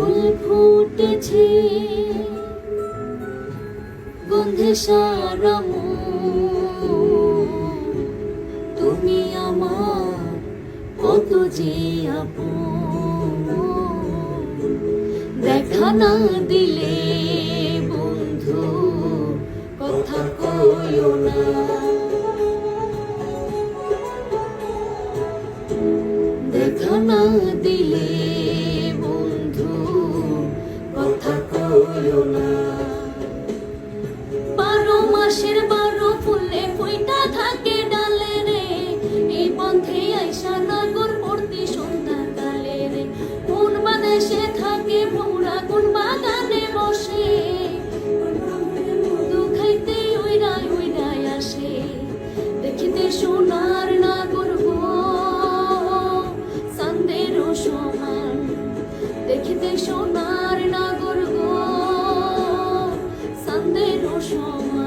ফুল ফুটেছে গন্ধে সারা মন। তুমি আমার কত যে দেখা না দিলে বন্ধু, কথা কইও না দেখা না দিলে বারো মাসের বারো ফুলে ফুইটা থাকে ডালে রে। এই আইসা পড়তি সন্ধ্যা কালে রে। কোন বাদেশে থাকে কোন বাগানে বসে। আসে। দেখিতে সোনার নাগর গো সান্দেরও সমান। দেখিতে সোনার নাগর গো সান্দেরও সমান